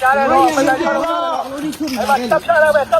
ကြားတယ်တော့မလိုက်တော့အဲ့မှာတပ်ဖြတ်လာပဲတ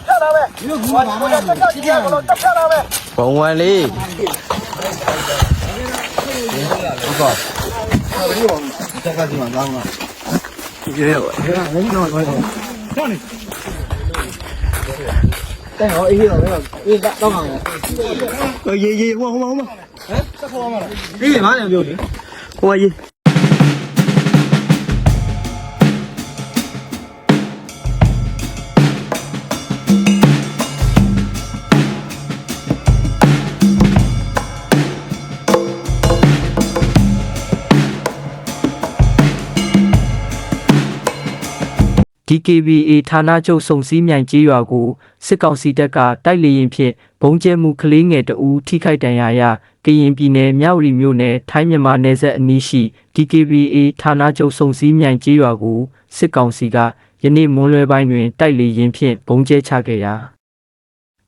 DKBA ဌာနချုပ်စုံစည်းမြိုင်ကြေးရွာကိုစစ်ကောင်စီတပ်ကတိုက်လေရင်ဖြင့်ဘုံကျဲမှုကလေးငယ်တအူးထိခိုက်ဒဏ်ရာရကရင်ပြည်နယ်မြောက်ရီမြို့နယ်ထိုင်းမြန်မာနယ်စပ်အနီးရှိ DKBA ဌာနချုပ်စုံစည်းမြိုင်ကြေးရွာကိုစစ်ကောင်စီကယနေ့မွန်းလွဲပိုင်းတွင်တိုက်လေရင်ဖြင့်ဘုံကျဲချခဲ့ရာ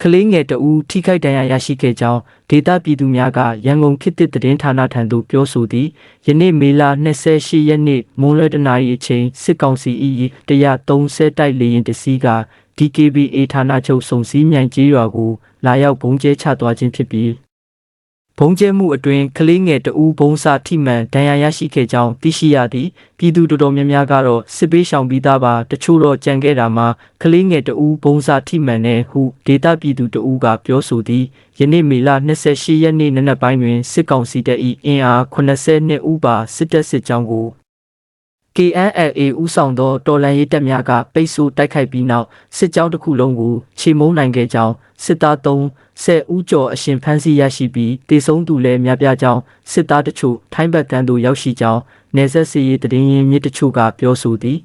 ကလေးငယ်တအူးထိခိုက်ဒဏ်ရာရရှိခဲ့ကြောင်းဒေသပြည်သူများကရန်ကုန်ခေတ်သစ်သတင်းဌာနထံသို့ပြောဆိုသည်ယနေ့မေလ28ရက်နေ့မွန်းလွဲတနာရီအချိန်စစ်ကောင်စီ၏130တိုက်လေရင်တစည်းက DKBA ဌာနချုပ်စုံစည်းမြိုင်ကြီးရွာကိုလာရောက်ဘုံကျဲချသွားခြင်းဖြစ်ပြီး ဘုံကျဲမှုအတွင်ကလေးငယ်တဦးဘုံစာထိမှန်ဒဏ်ရာရရှိခဲ့ကြောင်းသိရှိရသည်ပြည်သူတော်တော်များများကတော့စစ်ပေးရှောင်ပြီးသားပါတချို့တော့ကြံခဲ့တာမှာကလေးငယ်တဦးဘုံစာထိမှန်တဲ့ဟုဒေတာပြည်သူတဦးကပြောဆိုသည်ယနေ့မေလ28ရက်နေ့နနက်ပိုင်းတွင်စစ်ကောင်စီတပ်၏အင်အား82ဦးပါစစ်တပ်စစ်ကြောင်းကို KNLA ဦးဆောင်သောတော်လှန်ရေးတပ်များကပိတ်ဆို့တိုက်ခိုက်ပြီးနောက်စစ်ကြောင်းတစ်ခုလုံးကိုချေမုန်းနိုင်ခဲ့ကြောင်း စစ်သား3 10ဦးကျော်အရှင်ဖမ်းဆီးရရှိပြီးတေဆုံးသူလည်းများပြားကြောင်းစစ်သားတချို့ထိုင်းဘက်ကမ်းသို့ရောက်ရှိကြောင်းနယ်စပ်စီရေးတည်င်းရင်းမြစ်တချို့ကပြောဆိုသည်